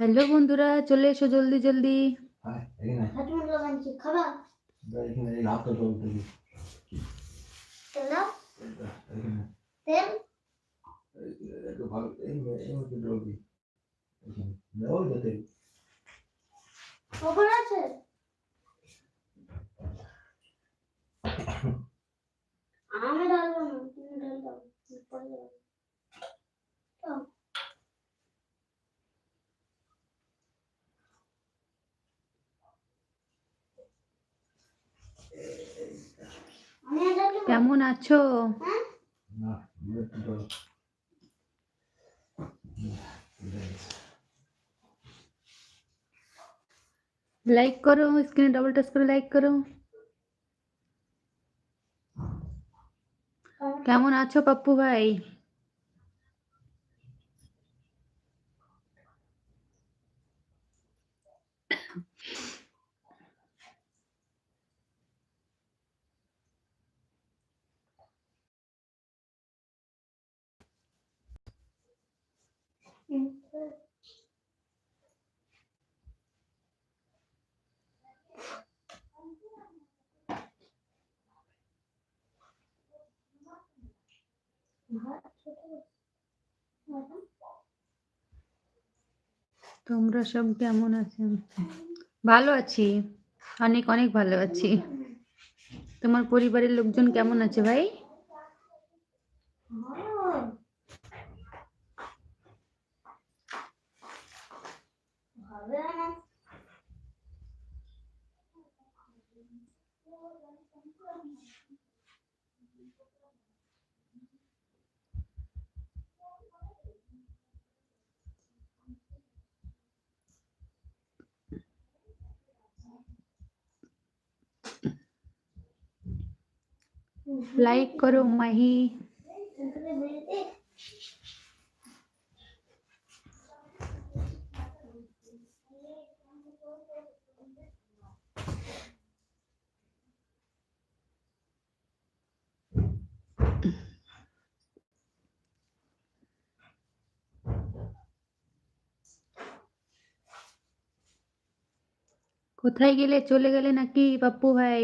Hello বন্ধুরা চলে এসো জলদি জলদি। হ্যাঁ এখানে হাটমুটলা বানছি খাবা দাও, এখানে এই হাতটা জল দিবি তেল দাও এখানে তেল এই- একটু ভালো এই এই মধ্যে জল দিই এখানে দাও যাতে কখন আছে আমি ঢালবো না তুমি ঢাল দাও পরে দাও দাও। আমি আর ঢালবো না। কেমন আছো? হ্যাঁ। লাইক করো স্ক্রিনে ডবল টাচ করে লাইক করো। কেমন আছো পাপ্পু ভাই? তোমরা সব কেমন আছো? ভালো আছি। অনেক অনেক ভালো আছি। তোমার পরিবারের লোকজন কেমন আছে ভাই হ্যাঁ। হবে না লাইক করো মাহি কোথায় গেলে চলে গেলে নাকি পাপ্পু ভাই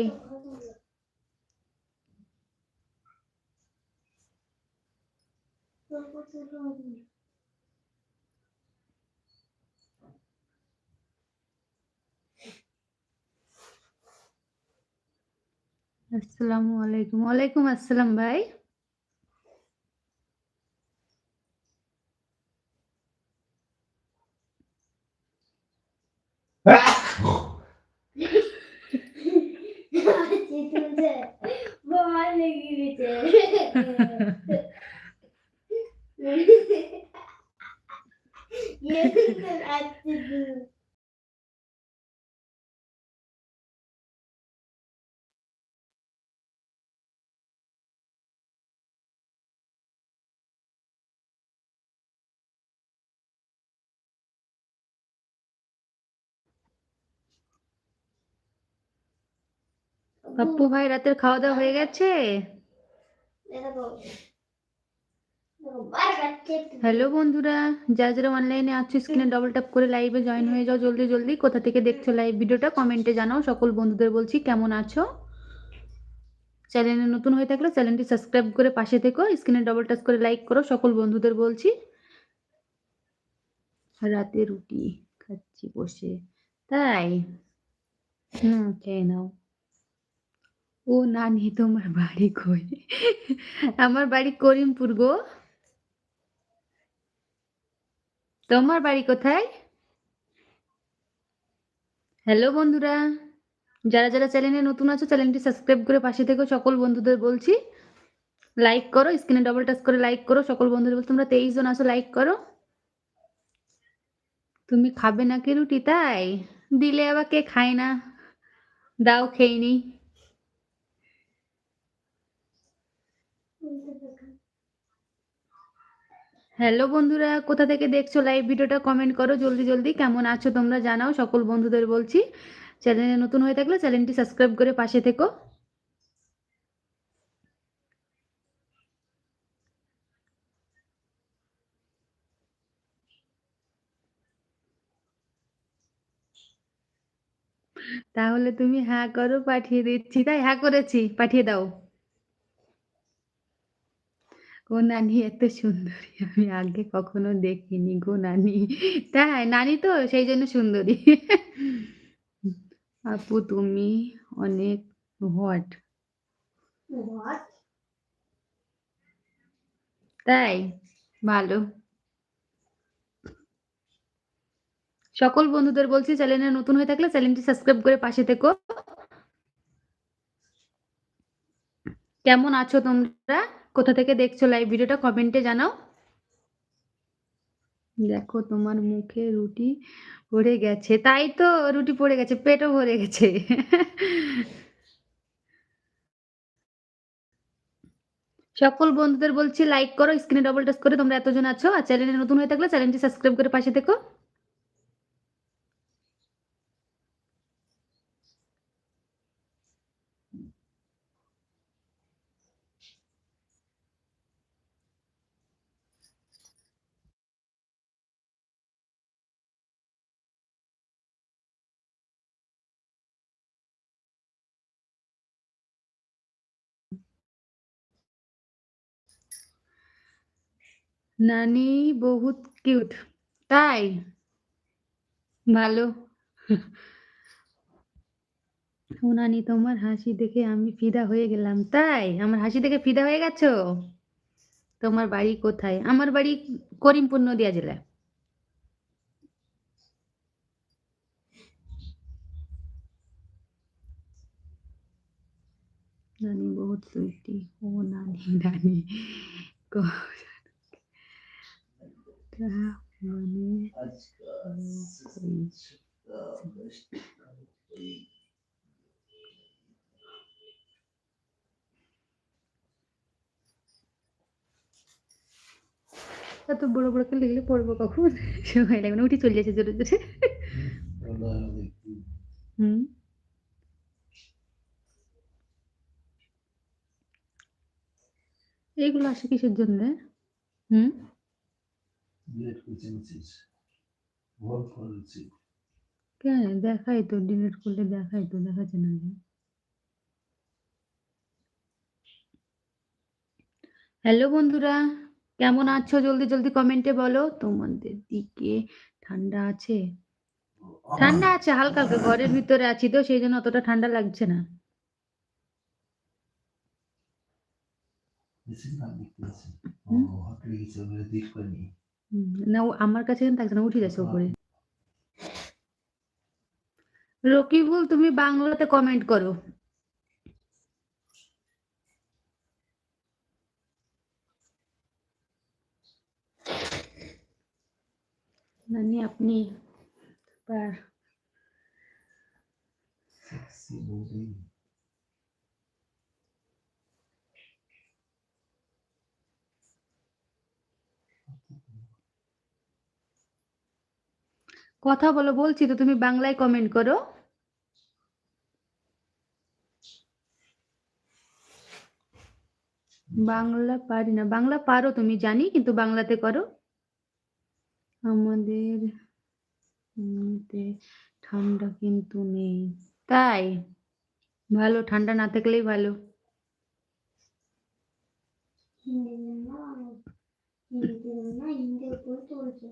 আসসালামু আলাইকুম ওয়ালাইকুম আসসালাম ভাই তুলছে ভয় লেগে গেছে পাপ্পু ভাই রাতের খাওয়া দাওয়া হয়ে গেছে? হ্যালো বন্ধুরা যারা যারা অনলাইনে আছো স্ক্রিনে ডবল ট্যাপ করে লাইভে জয়েন হয়ে যাও জলদি জলদি। কোথা থেকে দেখছ লাইভ ভিডিওটা কমেন্টে জানাও। সকল বন্ধুদের বলছি কেমন আছো? চ্যানেলে নতুন হয়ে থাকলে চ্যানেলটি সাবস্ক্রাইব করে পাশে থেকো স্ক্রিনে ডবল টাচ করে লাইক করো সকল বন্ধুদের বলছি। রাতে রুটি খাচ্ছি বসে। তাই? হুম খেয়ে নাও। ও নানি তোমার বাড়ি কই? আমার বাড়ি করিমপুর গো। তোমার বাড়ি কোথায়? হ্যালো বন্ধুরা, যারা যারা চ্যানেলে নতুন আছো চ্যানেলটি সাবস্ক্রাইব করে পাশে থেকে। সকল বন্ধুদের বলছি লাইক করো স্ক্রিনে ডবল টাচ করে লাইক করো। সকল বন্ধুদের বলছি, তোমরা তেইশ জন আসো লাইক করো। তুমি খাবে নাকি রুটি? তাই। দিলে আবার কে খায় না? দাও খেয়ে নি। হ্যালো বন্ধুরা, কোথা থেকে দেখছ লাইভ ভিডিওটা কমেন্ট করো, জলদি জলদি। কেমন আছো তোমরা জানাও, সকল বন্ধুদের বলছি। চ্যানেলে নতুন হয়ে থাকলে চ্যানেলটি সাবস্ক্রাইব করে পাশে থেকো। তাহলে তুমি হ্যাঁ করো, পাঠিয়ে দিচ্ছি। তাই হ্যাঁ করেছি, পাঠিয়ে দাও। ও নানি এত সুন্দরী। আমি আগে কখনো দেখিনি গো নানি। তাই নানি তো সেই জন্য সুন্দরী। আপু তুমি অনেক হট? তাই ভালো। সকল বন্ধুদের বলছি চ্যানেলে নতুন হয়ে থাকলে চ্যানেলটি সাবস্ক্রাইব করে পাশে থেকো। কেমন আছো তোমরা? কোথা থেকে দেখছ লাইভ ভিডিওটা কমেন্টে জানাও। দেখো তোমার মুখে রুটি পড়ে গেছে। তাই তো রুটি পড়ে গেছে, পেটও ভরে গেছে। সকল বন্ধুদের বলছি লাইক করো স্ক্রিনে ডবল টাচ করে তোমরা এতজন আছো। আর চ্যানেলে নতুন হয়ে থাকলে চ্যানেলটি সাবস্ক্রাইব করে পাশে থেকো। নানি বহুত কিউট। তাই? ভালো। ও নানি, তোমার হাসি দেখে আমি ফিদা হয়ে গেলাম। তাই? আমার হাসি দেখে ফিদা হয়ে গেছো? তোমার বাড়ি কোথায়? আমার বাড়ি করিমপুর নদিয়া জেলায় নানি বহুত সুইটি ও নানি নানি। এত বড় বড় করে লিখলে পড়ব কখন? সময় লাগবে না, উঠে চলে যাচ্ছে জোরে জোরে। হুম। এইগুলো আসে কিসের জন্য? হুম? ডিলেট কেন? দেখাই তো ডিলিট করলে দেখাই তো দেখাচ্ছে না হ্যালো বন্ধুরা কেমন আছো? জলদি জলদি কমেন্টে বলো। তোমাদের দিকে ঠান্ডা আছে? ঠান্ডা আছে হালকা হালকা ঘরের ভিতরে আছি তো সেই জন্য অতটা ঠান্ডা লাগছে না। মেসেজ না দেখতে আছে ও হুম। হট গেছে ওগুলো দিক করেনি হুম, না ও আমার কাছে এখন থাকছে না উঠে যাচ্ছে উপরে। রকিবুল তুমি বাংলাতে কমেন্ট করো। নানি আপনি পার কথা বলো, বলছি তো, তুমি বাংলায় কমেন্ট করো। বাংলা পারি না, বাংলা পারো তুমি, জানি, কিন্তু বাংলাতে করো। আমাদের ঠান্ডা কিন্তু নেই। তাই, ভালো, ঠান্ডা না থাকলেই ভালো। না চলছে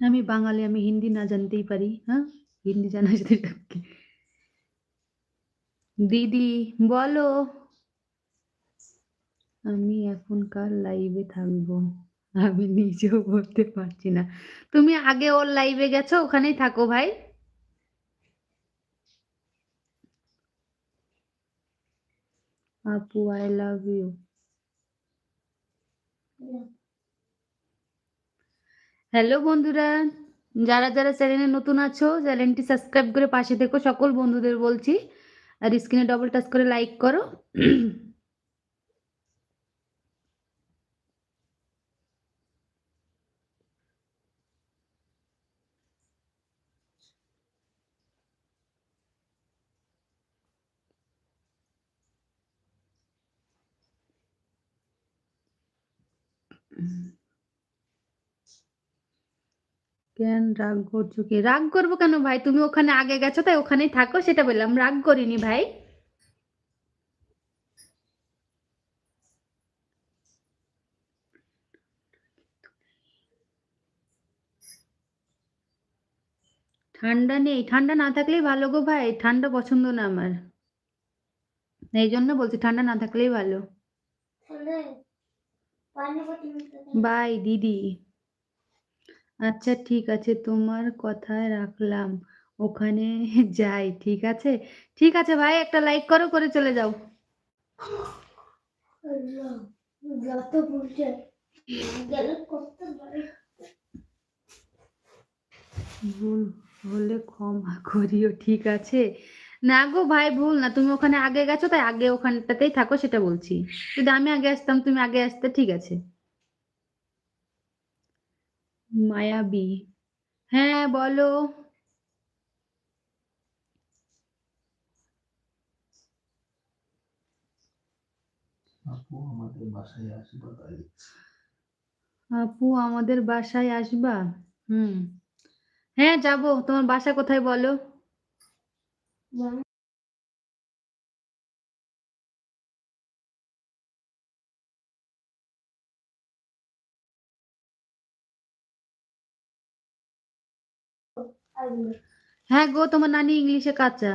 আমি বাঙালি আমি হিন্দি না জানতেই পারি হ্যাঁ হিন্দি জানা দিদি বলো আমি এখন কার লাইভে থাকব আমি নিজেও বলতে পারছি না তুমি আগে ওর লাইভে গেছো ওখানেই থাকো ভাই আপু আই লাভ ইউ হ্যালো বন্ধুরা, যারা যারা চ্যানেলে নতুন আছো চ্যানেলটি সাবস্ক্রাইব করে পাশে দেখো সকল বন্ধুদের বলছি আর স্ক্রিনে ডবল টাচ করে লাইক করো Mm-hmm. কেন রাগ করছ কি? রাগ করব কেন ভাই? তুমি ওখানে আগে গেছো তাই ওখানেই থাকো সেটা বললাম। রাগ করিনি ভাই। ঠান্ডা নেই। ঠান্ডা না থাকলেই ভালো গো ভাই। ঠান্ডা পছন্দ না আমার। এই জন্য বলছি ঠান্ডা না থাকলেই ভালো। হবে। বাই দিদি। আচ্ছা ঠিক আছে, তোমার কথায় রাখলাম। ওখানে যাই, ঠিক আছে? ঠিক আছে ভাই, একটা লাইক করো, করে চলে যাও। ভুল হলে ক্ষমা করিও, ঠিক আছে? না গো ভাই, ভুল না, তুমি ওখানে আগে গেছো, তাই আগে ওখানটাতেই থাকো, সেটা বলছি। যদি আমি আগে আসতাম, তুমি আগে আসতে, ঠিক আছে? মায়াবী। হ্যাঁ বলো। আপু আমাদের বাসায় আসবা তাই। আপু আমাদের বাসায় আসবা? হুম। হ্যাঁ যাব। তোমার বাসা কোথায় বলো? হ্যাঁ গো তোমার নানি ইংলিশে কাঁচা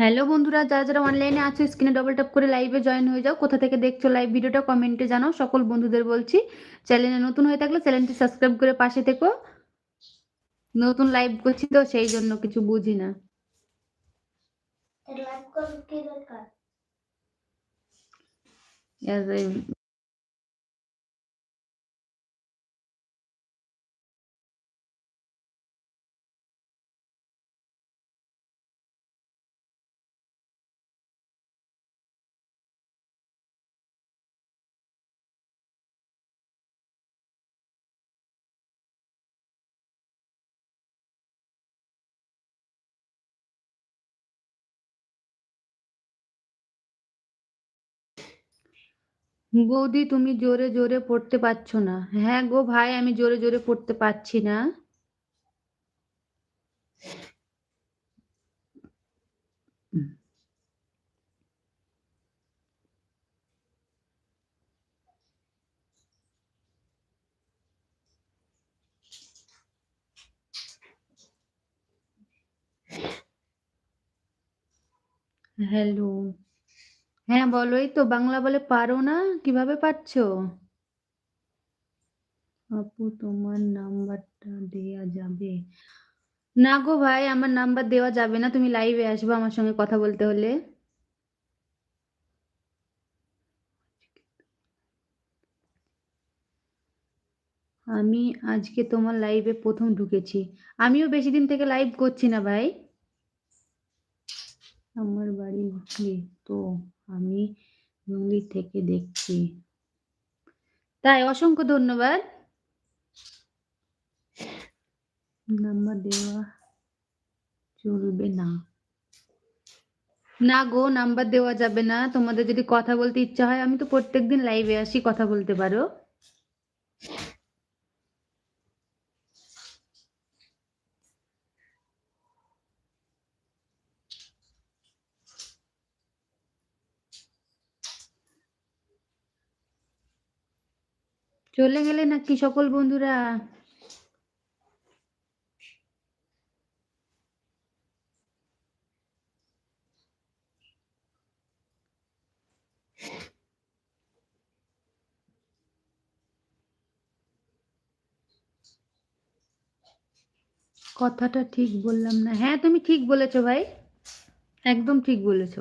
হ্যালো বন্ধুরা যারা যারা অনলাইনে আছো স্ক্রিনে ডবল ট্যাপ করে লাইভে জয়েন হয়ে যাও কোথা থেকে দেখছ লাইভ ভিডিওটা কমেন্টে জানাও সকল বন্ধুদের বলছি চ্যানেলে নতুন হয়ে থাকলে চ্যানেলটি সাবস্ক্রাইব করে পাশে থেকো। নতুন লাইভ করছি তো সেই জন্য কিছু বুঝি না। লাইভ বৌদি, তুমি জোরে জোরে পড়তে পারছ না। হ্যাঁ গো ভাই, আমি জোরে জোরে পড়তে পারছি না। হ্যালো। হ্যাঁ বলো, এই তো বাংলা বলে পারো না, কীভাবে পারছ? আপু, তোমার নাম্বারটা দেয়া যাবে। না গো ভাই, আমার নাম্বার দেওয়া যাবে না, তুমি লাইভে আসবে আমার সঙ্গে কথা বলতে হলে। আমি আজকে তোমার লাইভে প্রথম ঢুকেছি। আমিও বেশি দিন থেকে লাইভ করছি না ভাই। আমার বাড়ি তো আমি হুগলি থেকে দেখছি। তাই অসংখ্য ধন্যবাদ। নাম্বার দেওয়া চলবে না। না গো, নাম্বার দেওয়া যাবে না। তোমাদের যদি কথা বলতে ইচ্ছা হয়, আমি তো প্রত্যেকদিন লাইভে আসি, কথা বলতে পারো। চলে গেলে নাকি সকল বন্ধুরা? কথাটা ঠিক বললাম না। হ্যাঁ তুমি ঠিক বলেছ ভাই। একদম ঠিক বলেছ।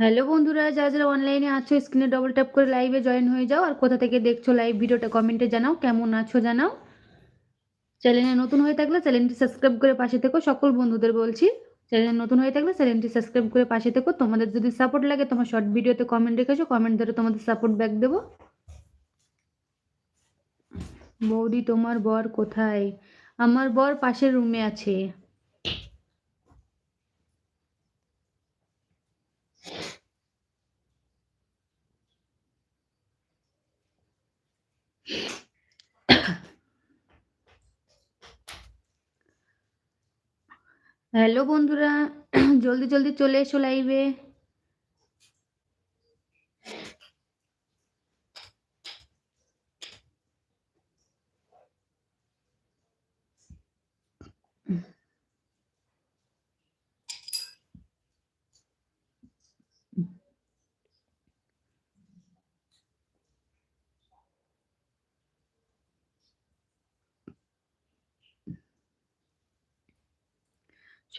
হ্যালো বন্ধুরা, যারা যারা অনলাইনে আছো স্ক্রিনে ডবল ট্যাপ করে লাইভে জয়েন হয়ে যাও, আর কোথা থেকে দেখছ লাইভ ভিডিওটা কমেন্টে জানাও, কেমন আছো জানাও। চ্যানেলে নতুন হয়ে থাকলে চ্যানেলটি সাবস্ক্রাইব করে পাশে থেকো, সকল বন্ধুদের বলছি। চ্যানেলে নতুন হয়ে থাকলে চ্যানেলটি সাবস্ক্রাইব করে পাশে থেকো। তোমাদের যদি সাপোর্ট লাগে, তোমার শর্ট ভিডিওতে কমেন্ট রেখেছো কমেন্ট ধরে তোমাদের সাপোর্ট ব্যাক দেবো। বৌদি তোমার বর কোথায়? আমার বর পাশের রুমে আছে। হ্যালো বন্ধুরা। জলদি জলদি চলে এসো লাইভে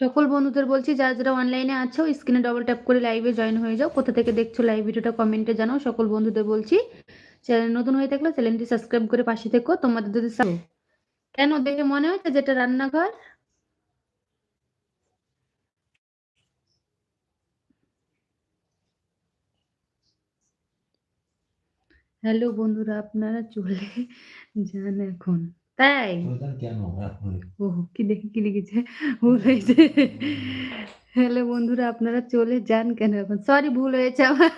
সকল বন্ধুদের বলছি যারা যারা অনলাইনে আছো স্ক্রিনে ডবল ট্যাপ করে লাইভে জয়েন হয়ে যাও। কোথা থেকে দেখছ লাইভ ভিডিওটা কমেন্টে জানাও সকল বন্ধুদের বলছি। চ্যানেল নতুন হয়ে থাকলে চ্যানেলটি সাবস্ক্রাইব করে পাশে থেকো। তোমাদের যদি কেন দেখে মনে হচ্ছে যেটা রান্নাঘর? হ্যালো বন্ধুরা আপনারা চলে যান এখন। তাই? কেন কি দেখি কি লিখেছে? ভুল হয়েছে। হ্যালো বন্ধুরা আপনারা চলে যান কেন এখন? সরি ভুল হয়েছে আমার।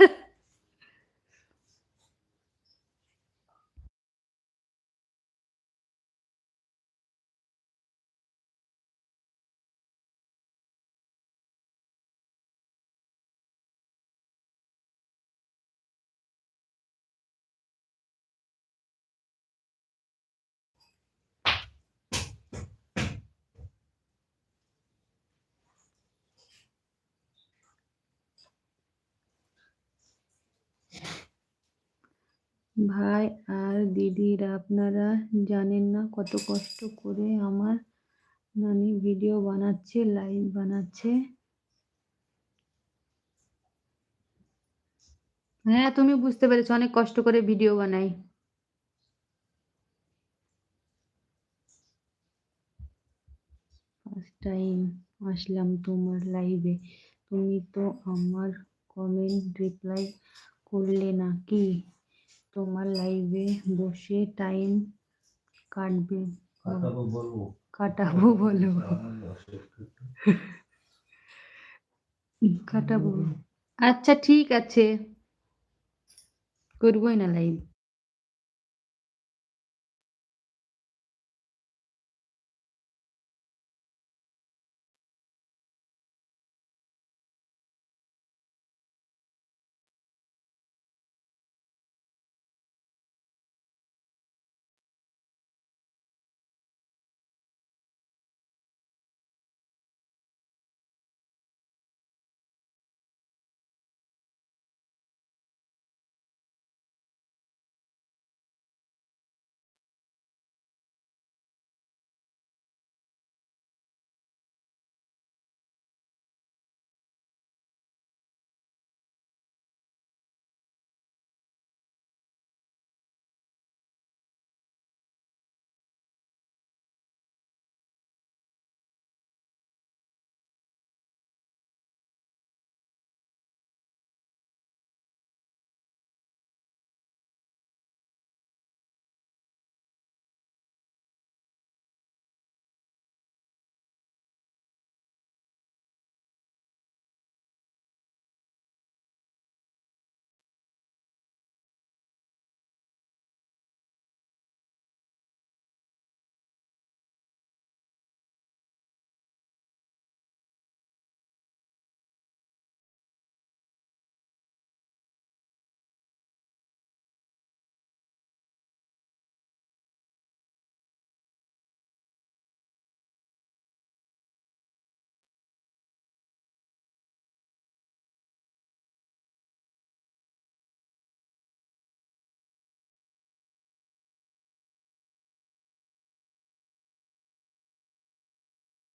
ভাই আর দিদিরা আপনারা জানেন না কত কষ্ট করে আমার নানি ভিডিও বানাচ্ছে লাইভ বানাচ্ছে। হ্যাঁ তুমি বুঝতে পেরেছ, অনেক কষ্ট করে ভিডিও বানাই। ফার্স্ট টাইম আসলাম তোমার লাইভে তুমি তো আমার কমেন্ট রিপ্লাই করলে না কি তোমার লাইভে বসে টাইম কাটবে। কাটাবো বলব? কাটাবো বলো কাটাবো। আচ্ছা ঠিক আছে। করবোই না লাইভ